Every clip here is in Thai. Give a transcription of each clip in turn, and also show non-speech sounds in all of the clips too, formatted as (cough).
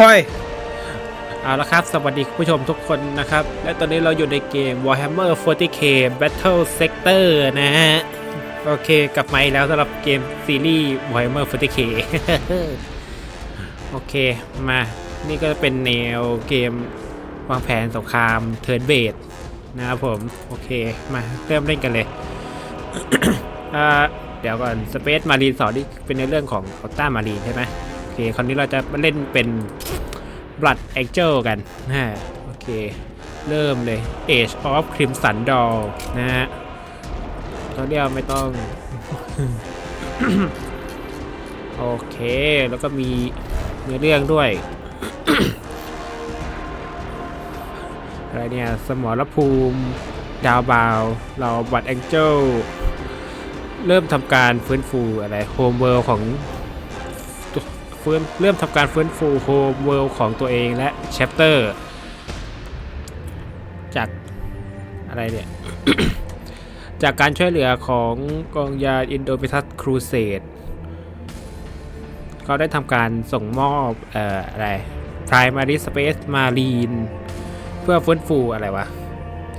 ฮ้ยเอาละครับ สวัสดีคุณผู้ชมทุกคนนะครับ และตอนนี้เราอยู่ในเกม Warhammer 40k Battle Sector นะฮะ โอเค กลับมาอีกแล้วสำหรับเกมซีรีส์ Warhammer 40k โอเค มา นี่ก็เป็นแนวเกมวางแผนสงครามเทิร์นเบดนะครับผม โอเค มาเริ่มเล่นกันเลย เดี๋ยวก่อน Space Marine สอนที่เป็นในเรื่องของ Alta Marine ใช่ไหม เคคราวนี้เราจะมาเล่นเป็น Blood Angel กันนะโอเค เริ่มเลย Age of Crimson Dawn นะฮะตอนเดียวไม่ต้อง โอเค แล้วก็มีเนื้อเรื่องด้วย อะไรเนี่ย สมรภูมิ ดาวบาวเราบัตแองเจิลเริ่มทำการฟื้นฟูอะไรโฮมเวิลของ ฟื้นเริ่มทำการฟื้นฟูโฮมเวิลด์ของตัวเองและแชปเตอร์จากอะไรเนี่ย จากการช่วยเหลือของกองยาอินโดพิทัสครูเสดเขาได้ทำการส่งมอบอออะไร Primary Space Marine เพื่อฟื้นฟูอะไรวะ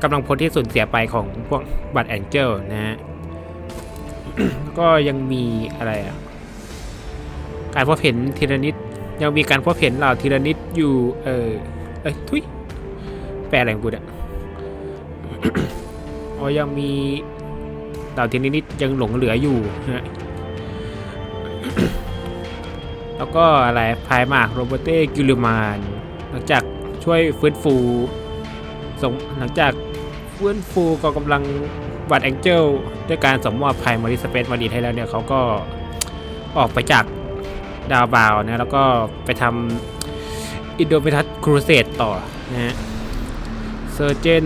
กำลังพลที่สูญเสียไปของพวกบัตแองเจลนะฮะก็ยังมีอะไรอะ การพบเห็นทีละนิดยังมีการพบเห็นเหล่าทีละนิดอยู่เออเอ้ยทุยแปลอะไรของกูเนี่ยอ๋อยังมีเหล่าทีละนิดยังหลงเหลืออยู่นะฮะแล้วก็อะไรพายมากโรเบเต้กิลมานหลังจากช่วยฟื้นฟูส่งหลังจากฟื้นฟูกองกำลังบัตแองเจลด้วยการสมมอบพายมาริสเปซมาดีให้แล้วเนี่ยเขาก็ออกไปจาก ดาวบาวนะแล้วก็ไปทำอินโดเมทัสครูเสดต่อนะฮะเซอร์เจน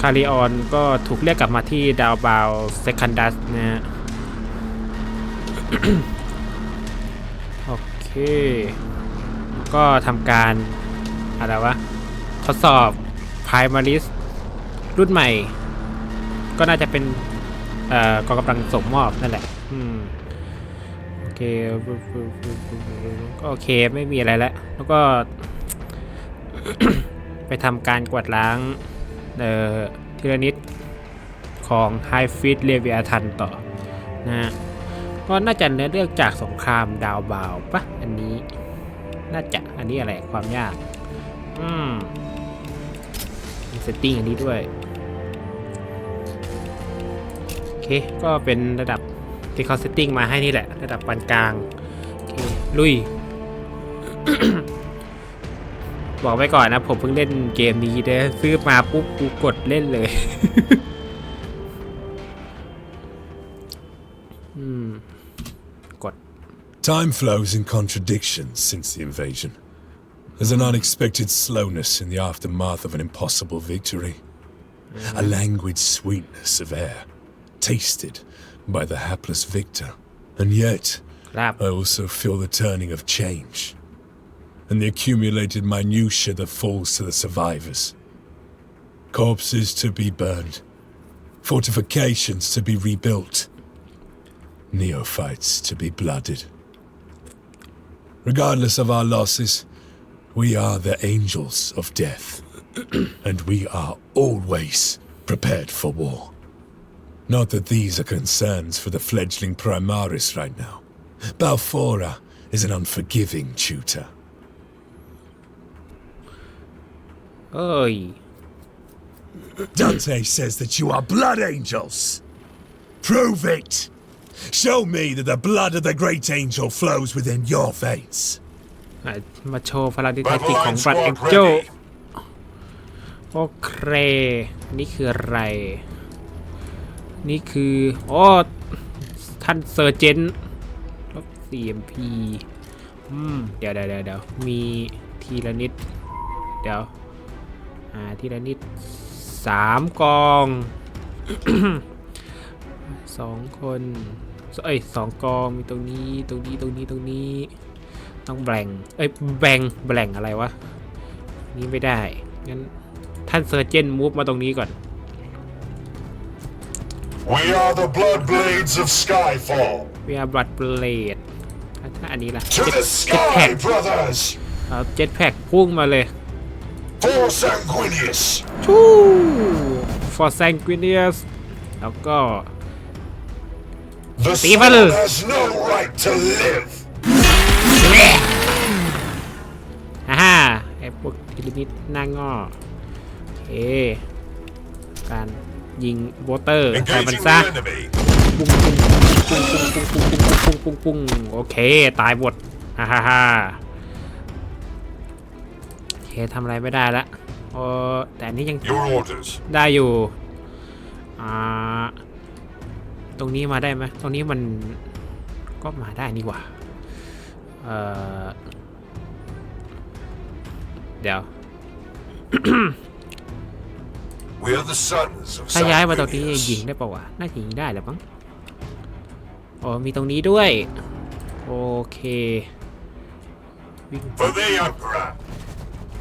คาริออนก็ถูกเรียกกลับมาที่ดาวบาวเซคันดัสนะฮะโอเค ก็ทำการอะไรวะทดสอบ Primaris รุ่นใหม่ ก็น่าจะเป็นเอ่อกองกำลังส่งมอบนั่นแหละ อืม เคก็โอเคไม่มีอะไรแล้วแล้วก็ ไปทำการกวาดล้างเอ่อทีละนิดของ High f e e d Leviathan ต่อนะฮะก็น่าจะเนื้อเรื่องจากสงครามดาวบาวปะอันนี้ น่าจะอันนี้อะไรความยาก อืมมีเซตติ้งอันนี้ด้วย โอเค ก็เป็นระดับ ที่เขาเซตติ้งมาให้นี่แหละ ระดับปานกลางโอเคลุย บอกไว้ก่อนนะ ผมเพิ่งเล่นเกมนี้เด้อซื้อมาปุ๊บกูกดเล่นเลย อืม กด Time flows in contradictions since the invasion. There's an unexpected slowness in the aftermath of an impossible victory. A languid sweetness of air, tasted by the hapless victor. And yet, Crap. I also feel the turning of change and the accumulated minutiae that falls to the survivors. Corpses to be burned, fortifications to be rebuilt, neophytes to be blooded. Regardless of our losses, we are the angels of death, (clears throat) and we are always prepared for war. Not that these are concerns for the fledgling Primaris right now. Balfora is an unforgiving tutor. เอ้ย Dante says that you are blood angels. Prove it. Show me that the blood of the great angel flows within your veins. อ่ะมาโชว์พลังที่แท้จริงของบัตแองเจลโอเค นี่คืออะไร นี่คือโอ้ท่านเซอร์เจนลบ CMP อืมเดี๋ยวเดี๋ยวเดี๋ยวเดี๋ยวมีทีละนิด เดี๋ยว อ่า ทีละนิดสามกองสองคน เอ้ยสองกอง มีตรงนี้ ตรงนี้ ตรงนี้ ตรงนี้ ต้องแบ่ง เอ้ย แบ่ง แบ่งอะไรวะ นี่ไม่ได้ งั้นท่านเซอร์เจนมูฟมาตรงนี้ก่อน We are the blood blades of Skyfall. เวียบัตเบลดถ้าอันนี้ล่ะ To the Jetpack sky, brothers! เอาเจ็ตแพ็กพุ่งมาเลย For Sanguinius! ชู for sanguinius แล้วก็ The Stephen. sun has no right to live! ฮ่าฮ่าไอ้พวกพิลิมิดหน้างอโอเค การ ยิงโบเตอร์ใส่มัน Engaging ซะ the enemy! ปุ้งปุ้งปุ้งปุ้งปุ้งปุ้งปุ้งปุ้งปุ้งปุ้งปุ้งโอเค ตายหมดฮ่าฮ่าฮ่าโอเคทำอะไรไม่ได้ละโอ้แต่อันนี้ยัง Your orders. ได้อยู่อ่าตรงนี้มาได้ไหมตรงนี้มันก็มาได้นี่หว่าเอ่อเดี๋ยว ถ้าย้ายมาตรงนี้ยิง Sanguinius. ได้ปะวะ น่าจะยิงได้แหละมั้ง อ๋อ มีตรงนี้ด้วย โอเค วิ่ง For the Emperor!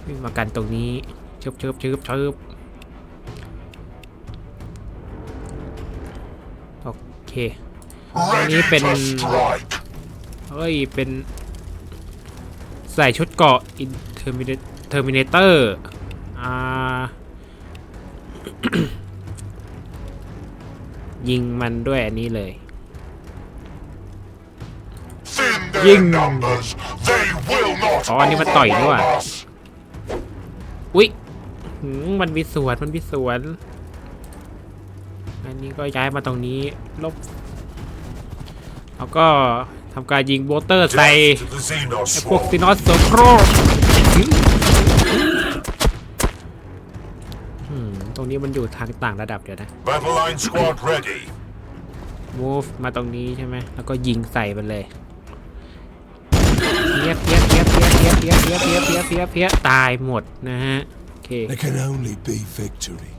วิ่งมากันตรงนี้ชึบชึบชึบชึบโอเค Ready Ini pen- to strike! เฮ้ย เป็น ใส่ชุดเกราะอินเทอร์มินเทอร์มินเตอร์ อ่า ยิงมันด้วยอันนี้เลย Thin their Ding. numbers! They will not อ๋ออันนี้มันต่อยนี่หว่า overwhelm us! อุ๊ยหืมมันมีสวนมันมีสวน อันนี้ก็ย้ายมาตรงนี้ลบแล้วก็ทำการยิงโบเตอร์ใส่ Death to the Xenos ไอ้พวก swarm! ซินอสโซโคร นี้มันอยู่ทางต่างระดับเดี๋ยวนะ Battle line squad ready! move มาตรงนี้ใช่ไหมแล้วก็ยิงใส่มันเลยเพี้ยเพี้ยเพี้ยเพี้ยเพี้ยเพี้ยเพี้ยเพี้ยเพี้ยเพี้ยเพี้ยตายหมดนะฮะโอเค There can only be victory.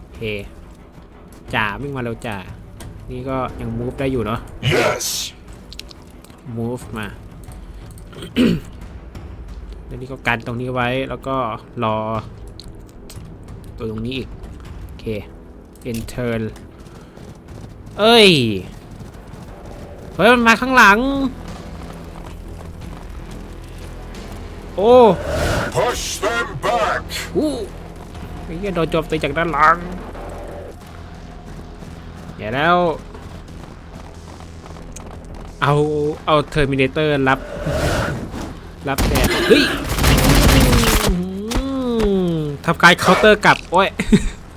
โอเคจ่าวิ่งมาเร็วจ่านี่ก็ยัง move ได้อยู่เนาะ Yes! move มา แล้วนี่ก็กันตรงนี้ไว้แล้วก็รอ ตัวตรงนี้อีก โอเค enter เอ้ย เฮ้ย มันมาข้างหลัง โอ้ Push them back! หูไอ้เหี้ยโดนโจมตีจากด้านหลังเดี๋ยวแล้ว เอา เอาเทอร์มินเตอร์รับ รับแดดเฮ้ยอื้อหือ ทำการเคาน์เตอร์กลับ โอ้ย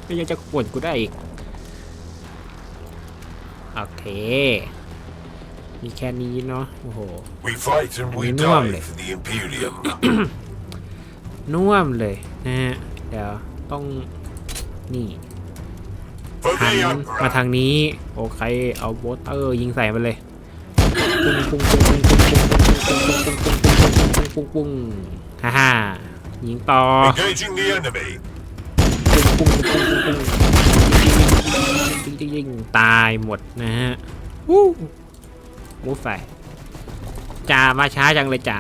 ไม่ยังจะขวนกูได้อีก โอเค มีแค่นี้เนาะ โอ้โห We fight and we Ini die normally. for the Imperium. น่วมเลยนะฮะ เดี๋ยวต้องนี่ For หั the นมา Emperor! ทางนี้ โอเค เอาโบสเตอร์ยิงใส่มันเลยปุ้งปุ้งปุ้งปุ้งปุ้งปุ้งปุ้งปุ้งปุ้งปุ้งปุ้งปุ้งปุ้งปุ้งฮ่าฮ่า ยิงต่อ Engaging the enemy! ปุ้งปุ้งปุ้งปุ้งปุ้งจริงจริงตายหมดนะฮะวู้มูฟไปจ่ามาช้าจังเลยจ่า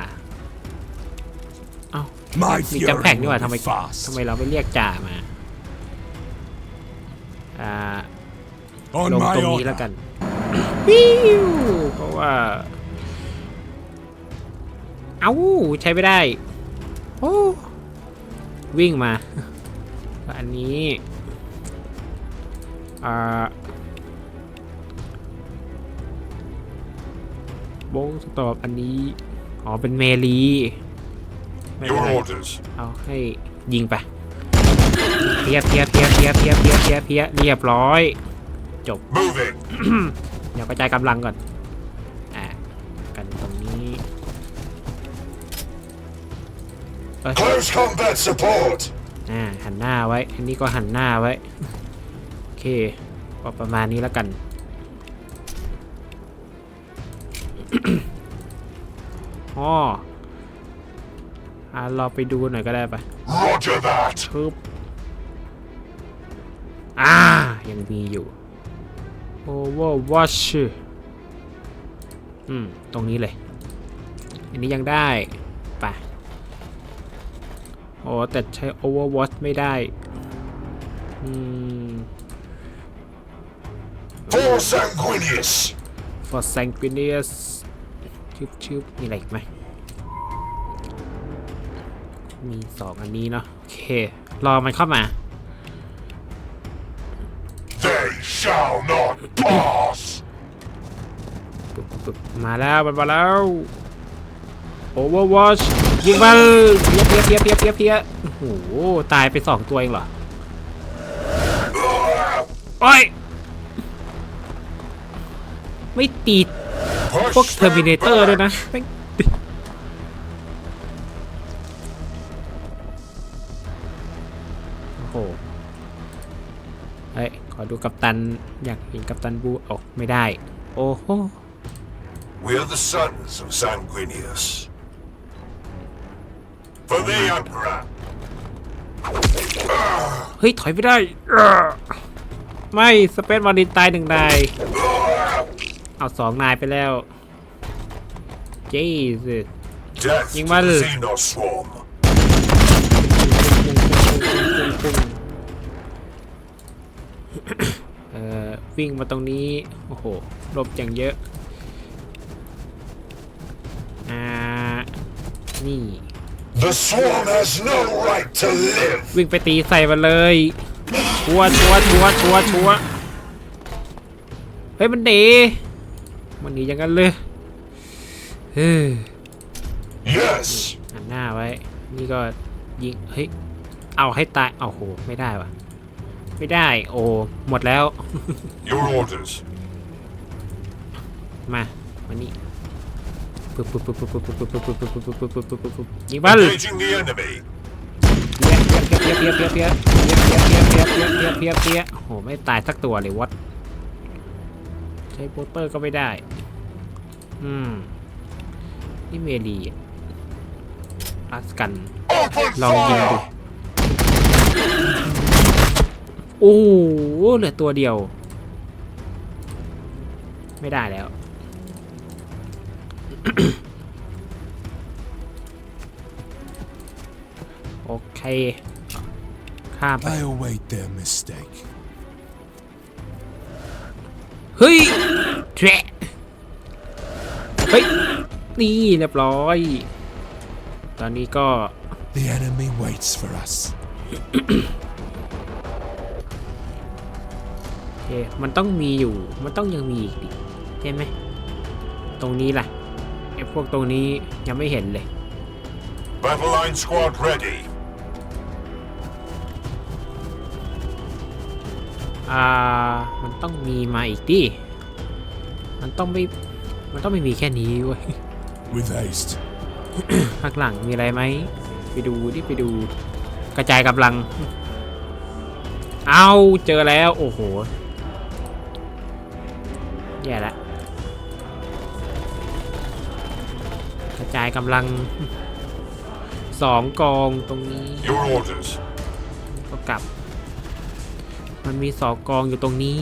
เอ้า My มี fury จำแพกนี่หว่า will ทำไม be fast. ทำไมเราไม่เรียกจ่ามาอ่า On ลง my ตรงนี้ honor. แล้วกันวิวเพราะว่า เอ้า ใช้ไม่ได้ โอ้วิ่งมา อันนี้อ่าบงสตอบอันนี้ อ๋อ เป็นเมลีไม่เป็น Your ไร orders. เอาให้ยิงไปเพียเพียเพียเพียเพียเพียเพียเพียเรียบร้อย Moving! เดี๋ยวกระจายกำลังก่อน Close combat support! อ่าหันหน้าไว้ อันนี้ก็หันหน้าไว้ โอเคก็ประมาณนี้แล้วกัน อ๋ออ่าเราไปดูหน่อยก็ได้ปะ Roger that! ปึ๊บอ่า ยังมีอยู่ Overwatch อืม ตรงนี้เลย อันนี้ยังได้ ไป โอ้แต่ใช้ Overwatch ไม่ได้ อืม For Sanguinius! for sanguinius ชึบชึบมีอะไรอีกไหม มีสองอันนี้เนาะ โอเค รอมันเข้ามา They shall not pass. ปึ๊บปึ๊บมาแล้ว มันมาแล้วโอเวอร์วอช ยิงมันเพียเพียเพียเพียเพียเพียโอ้โหตายไปสองตัวเองเหรอโอ้ยไม่ตีพวกเทอร์มินเตอร์ด้วยนะแม่งโอ้โหเฮ้ยขอดูกัปตันอยากเห็นกัปตันบูโอ้ไม่ได้ โอ้โห We are the sons of Sanguinius. For the Emperor. เฮ้ย ถอยไม่ได้อ้าไม่สเปซมารินตายหนึ่งนาย เอาสองนายไปแล้ว เจส Death Nhưng to mà- the Xenos swarm. เอ่อ วิ่งมาตรงนี้ โอ้โหหลบอย่างเยอะ อ่า นี่ The swarm has no right to live. วิ่งไปตีใส่มันเลยชัวร์ชัวร์ชัวร์ชัวร์ชัวร์เฮ้ยมันหนีมันหนีอย่างนั้นเลยเฮ้ย Yes. หันหน้าไว้ นี่ก็ยิง เฮ้ย เอาให้ตาย เอาโห ไม่ได้วะไม่ได้ โอ้ หมดแล้ว Your orders. มา มานี่ ปึ๊บปึ๊บปึ๊บปึ๊บปึ๊บปึ๊บปึ๊บปึ๊บปึ๊บปึ๊บปึ๊บปึ๊บปึ๊บปึ๊บปึ๊บยิงมัน Engaging the enemy. เพี้ยเพี้ยเพี้ยเพี้ยเพี้ยเพี้ยเพี้ยเพี้ยเพี้ยเพี้ยเพี้ยเพี้ยโอ้โหไม่ตายสักตัวเลยวัดใช้โปสเตอร์ก็ไม่ได้ อืมนี่เมลีอัสกัน ลองยิงดู โอ้โหเหลือตัวเดียว ไม่ได้แล้ว โอเค ข้ามไป I await their mistake. เฮ้ยแทะเฮ้ย นี่เรียบร้อย ตอนนี้ก็ The enemy waits for us. โอเค มันต้องมีอยู่ มันต้องยังมีอีกดิใช่ไหม ตรงนี้ล่ะไอ้ พวกตรงนี้ยังไม่เห็นเลย Battle line squad ready. อ่า มันต้องมีมาอีกดิ มันต้องไม่ มันต้องไม่มีแค่นี้เว้ย With haste. ข้างหลังมีอะไรไหม ไปดูดิไปดู กระจายกำลัง เอาเจอแล้ว โอ้โห แย่ละ จายกำลังสองกองตรงนี้ Your orders. ก็กลับ มันมีสองกองอยู่ตรงนี้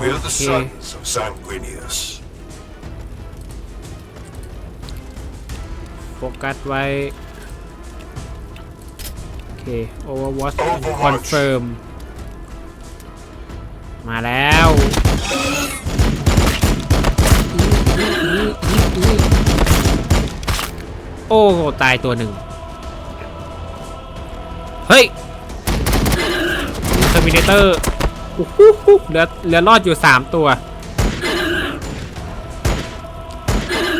We are the Okay. sons of Sanguinius. โฟกัสไว้โอเค Overwatch Overwatch Confirm มาแล้ว โอ้ตายตัวหนึ่ง เฮ้ยเทอร์มินเตอร์เหลือเหลือรอดอยู่3ตัว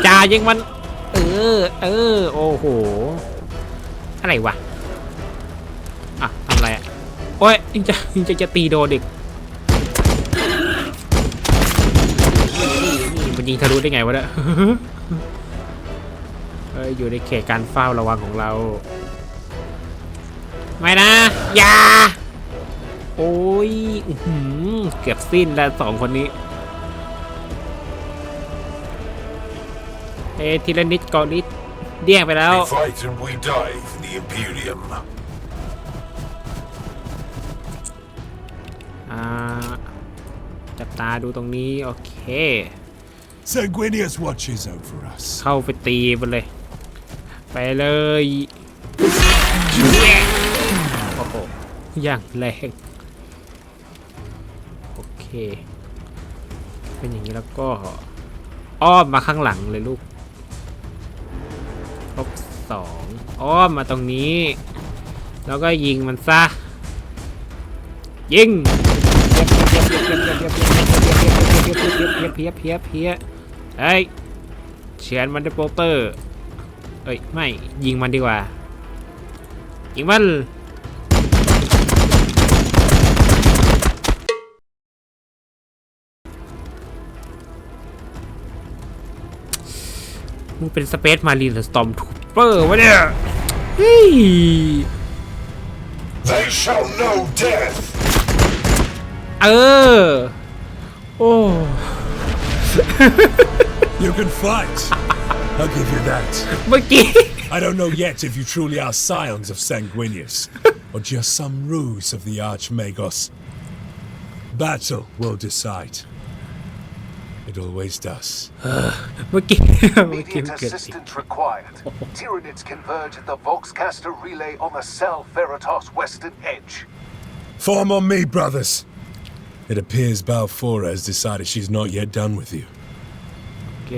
จ่ายิงมัน เออ เออ โอ้โห อะไรวะ อะทำอะไรอะ โอ้ยยิงจะยิงจะจะตีโดนอีกมันยิงทะลุได้ไงวะเนี่ย อ้ยอยู่ในเขตการเฝ้าระวังของเรา ไม่นะ อย่า โอ้ยอื้อหือเกือบสิ้นแล้วสองคนนี้เอยทีละนิดก่อนนิดเดี่ยงไปแล้ว We fight and we die for the Imperium. อ่าจับตาดูตรงนี้ โอเค Sanguinius watches over us. เข้าไปตีมันเลย ไปเลยโอ้โหอย่างแรงโอเค เป็นอย่างนี้แล้วก็อ้อมมาข้างหลังเลยลูกลบสองอ้อมมาตรงนี้ แล้วก็ยิงมันซะ ยิงเพี้ยเพี้ยเพี้ยเพี้ยเพี้ยเพี้ยเพี้ยเฮ้ยเฉือนมันด้วยโปเปอร์ เอ้ยไม่ยิงมันดีกว่ายิงมันมึงเป็นสเปซมารีนหรือสตอมทูเปอร์วะเนี่ยเฮ้ย They shall know death! เออ โอ้ You can fight. I'll give you that. เมื่อกี้ I don't know yet if you truly are scions of Sanguinius, or just some ruse of the Archmagos. Battle will decide. It always does. (sighs) เมื่อกี้ เมื่อกี้ Immediate มันเกิดสิ assistance required. Tyranids converge at the Voxcaster relay on the Cell Veritas western edge. Form on me, brothers. It appears Balfora has decided she's not yet done with you. โอเค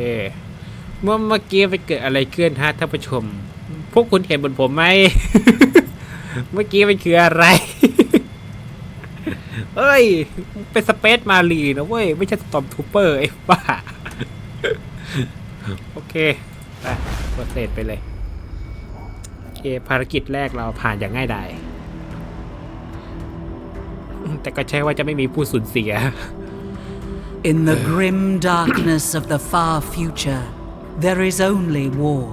เมื่อเมื่อกี้ไปเกิดอะไรขึ้นฮะท่านผู้ชม พวกคุณเห็นบนผมไหม เมื่อกี้มันคืออะไร เอ้ย เป็นสเปซมารีนะเว้ย ไม่ใช่สตอมทูเปอร์ไอ้บ้า โอเค ไปโปรเซสไปเลย โอเค ภารกิจแรกเราผ่านอย่างง่ายดาย แต่ก็ใช่ว่าจะไม่มีผู้สูญเสีย In the grim darkness of the far future, there is only war.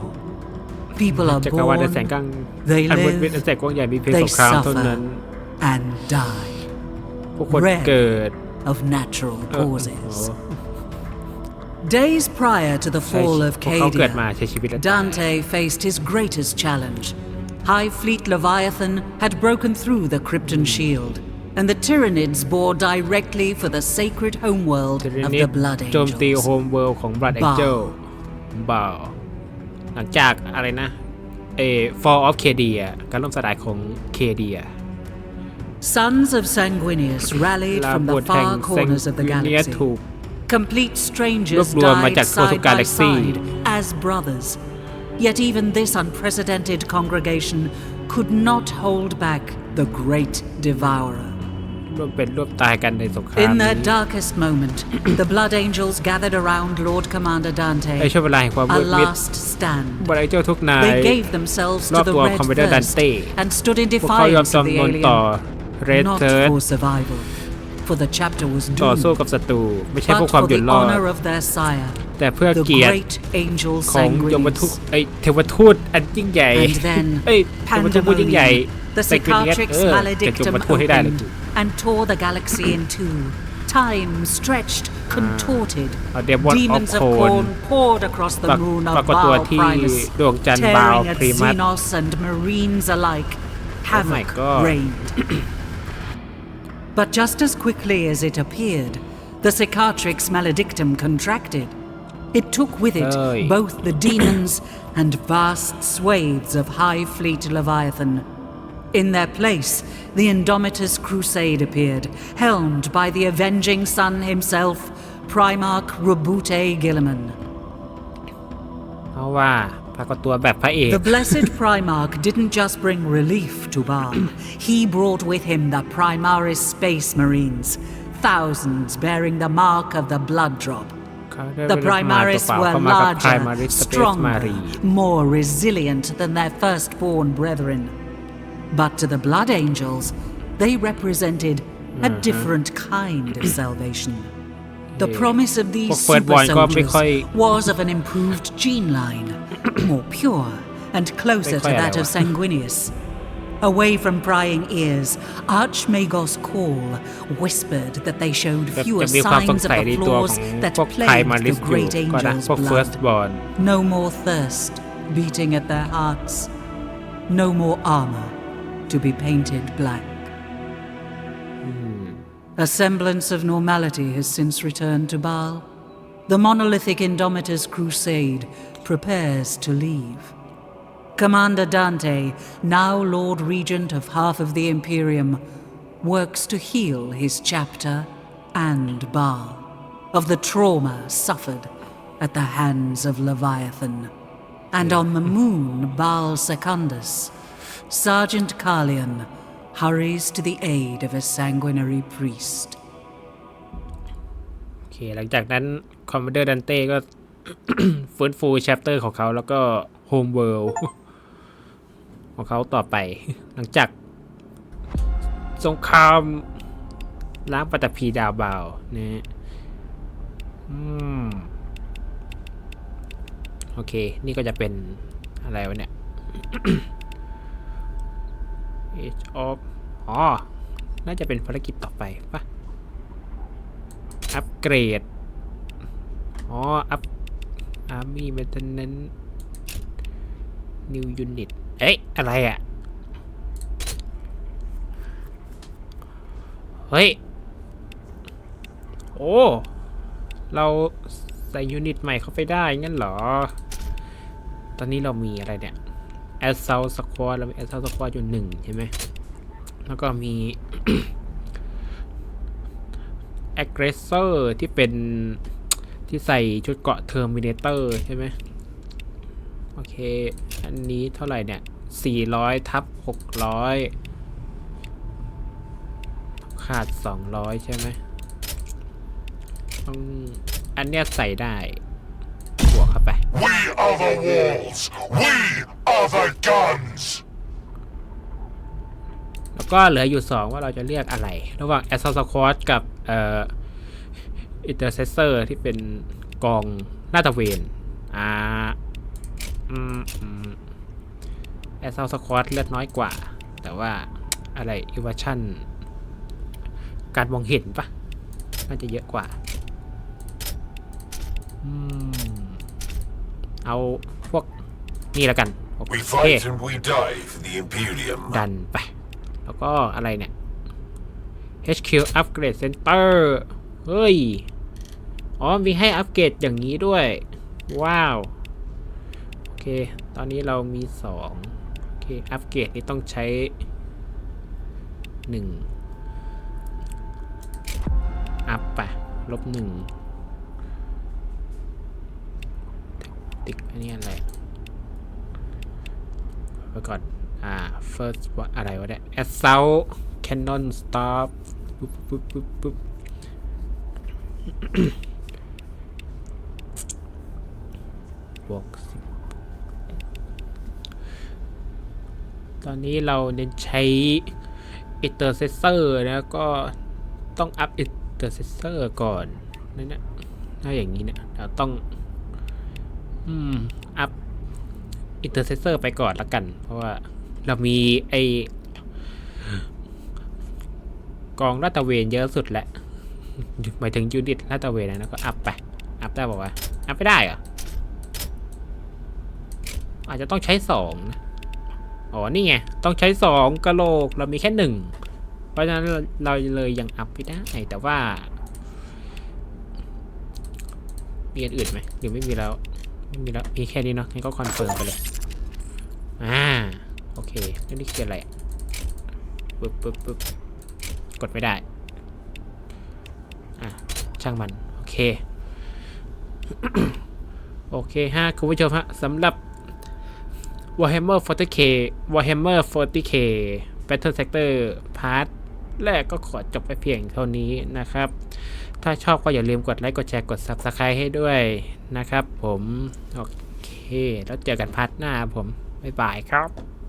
People are จักรวาล born, ในแสงกลาง they อันมืดมิด live, อันแสงกว้างใหญ่มีเพียงส they งครามเท่านั้น suffer, and die ผู้คน Red เกิด of natural เอ่อ causes. Days prior to the ใช่ fall of พวกเขาเกิดมา Cadia, ใช้ชีวิตและตาย Dante faced his greatest challenge. High Fleet Leviathan had broken through the Krypton shield, and the Tyranids bore directly for the sacred homeworld ที of นี้ the Blood โจมตี Angels. โฮมเวิลด์ของ Blood Angel บ่าวหลังจากอะไรนะ เอ Fall of Cadia การล่มสลายของ Cadia Sons of Sanguinius rallied ลา from บ the ทแห่ง far เซง corners of the เนีย galaxy. ถูก Complete strangers รวบรวมมา died จากทั่วทุก side by galaxy side as brothers. Yet even this unprecedented congregation could not hold back the great devourer. ร่วมเป็นร่วมตายกันในสงคราม In นี้ their darkest moment, the Blood Angels gathered around Lord Commander ใน Dante, ช่วงเวลาแห่งความ a มืดมิด last stand. Blood Angel ทุกนาย They gave themselves to the R อบตัว Red Commander Thirst Dante and stood in พวกเขายอม defiance of the จำนนต่อ alien, Red not Third for survival, for the chapter was ต่อ doomed. สู้กับศัตรูไม่ใช่เพื่อ but ความ for หยุด the รอด honor of their sire, แต่เพื่อ the เกียรติ great angel ของยมทูต Sanguinius. ไอยเทวทูตอันยิ่งใหญ่ And then เอ้ยเทวทูตผู้ยิ่งใหญ่ Pandemonium, the Cicatrix maledictum opened and tore the galaxy in two. Time stretched, contorted. Demons of corn poured across the moon of Baal Primus, tearing at Xenos and Marines alike. Havoc reigned. but just as quickly as it appeared, the Cicatrix maledictum contracted. It took with it both the demons and vast swathes of High Fleet Leviathan. In their place, the Indomitus Crusade appeared, helmed by the avenging sun himself, Primarch Robute Gilliman. เพราะว่าปรากฏตัวแบบพระเอก The blessed Primarch didn't just bring relief to Baal, (clears throat) he brought with him the Primaris Space Marines, thousands bearing the mark of the blood drop. เขาได้ The ไม่ได้มาตัว Primaris เปล่า were เขามากับ larger, Primaris Space stronger, Marine more resilient than their firstborn brethren. But to the Blood Angels, they represented a different kind of salvation. The promise of these super soldiers was of an improved gene line, (clears throat) more pure and closer to that of Sanguinius. Away from prying ears, Archmagos Call whispered that they showed fewer signs of the flaws that plagued the great angel's blood. No more thirst beating at their hearts. No more armor to be painted black. A semblance of normality has since returned to Baal. The monolithic Indomitus crusade prepares to leave. Commander Dante, now Lord Regent of half of the Imperium, works to heal his chapter and Baal of the trauma suffered at the hands of Leviathan. And on the moon, Baal Secundus, Sergeant Carlion hurries to the aid of a sanguinary priest. โอเค หลังจากนั้นคอมมานเดอร์ดันเต้ก็ ฟื้นฟูแชปเตอร์ของเขาแล้วก็โฮมเวิลด์ของเขาต่อไป หลังจากสงครามล้างปัตภีดาวบาวนะฮะอืม โอเค นี่ก็จะเป็นอะไรวะเนี่ย Age of อ๋อ น่าจะเป็นภารกิจต่อไปปะอัปเกรด อ๋อ อัพ Army Maintenance New Unit เอ๊ะ อะไรอะ่ะ เฮ้ย โอ้ เราใส่ยูนิตใหม่เข้าไปได้งั้นเหรอ ตอนนี้เรามีอะไรเนี่ย Assault Squad เรามี Assault Squad อยู่หนึ่งใช่ไหมแล้วก็มี aggressor ที่เป็นที่ใส่ชุดเกาะ Terminator ใช่ไหมโอเค อันนี้เท่าไหร่เนี่ย 400 ทับ 600 ขาด 200 ใช่ไหมต้องอันเนี้ยใส่ได้ บวกเข้าไป We are the walls. We are the guns. แล้วก็เหลืออยู่ 2 ว่าเราจะเรียกอะไร ระหว่าง Assault Squad กับเอ่อ Intercessor ที่เป็นกองหน้าตะเวนอ่าอืมอืม Assault Squad เลือดน้อยกว่า แต่ว่าอะไร Evasion การมองเห็นปะน่าจะเยอะกว่าอืมเอาพวกนี่แล้วกัน โอ We เค fight and we die for the Imperium. ดันไป แล้วก็อะไรเนี่ย HQ Upgrade Center เฮ้ย อ๋อ มีให้อัปเกรดอย่างนี้ด้วย ว้าว โอเค ตอนนี้เรามีสองโอเค อัปเกรดนี่ต้องใช้หนึ่งอัพไปลบหนึ่งติ๊กอันนี้อะไร ไปก่อน อ่า first ว่าอะไรวะเนี่ย assault cannon stop ปุ๊บปุ๊บปุ๊บปุ๊บบวกสิตอนนี้เราเน้นใช้ intercessor นะก็ต้องอัพ intercessor ก่อนนั่นนะถ้าอย่างนี้เนี่ยเราต้อง อืม อัพ intercessor ไปก่อนละกัน เพราะว่าเรามีไอกองลาตะเวนเยอะสุดแหละหมายถึงยูนิตลาตะเวนนะแล้วก็อัพไป อัพได้บอกว่าอัพไม่ได้เหรอ อาจจะต้องใช้สองนะอ๋อ นี่ไง ต้องใช้สองกะโหลก เรามีแค่หนึ่ง เพราะฉะนั้นเราเลยยังอัพไม่ได้ แต่ว่า มีอันอื่นไหมหรือไม่มีแล้ว ไม่มีแล้ว มีแค่นี้เนาะงั้นก็คอนเฟิร์มไปเลย อเคแล้วนี่คืออะไรปึ๊บปึ๊บปึ๊บกดไม่ได้ อะ ช่างมัน โอเค โอเคฮะคุณผู้ชมฮะสำหรับ Warhammer 40k Warhammer 40k Battle Sector พาร์ทแรกก็ขอจบไปเพียงเท่านี้นะครับ ถ้าชอบก็อย่าลืมกดไลค์ กดแชร์ กด Subscribe ให้ด้วยนะครับผม โอเค แล้วเจอกันพาร์ทหน้าผม บ๊ายบายครับ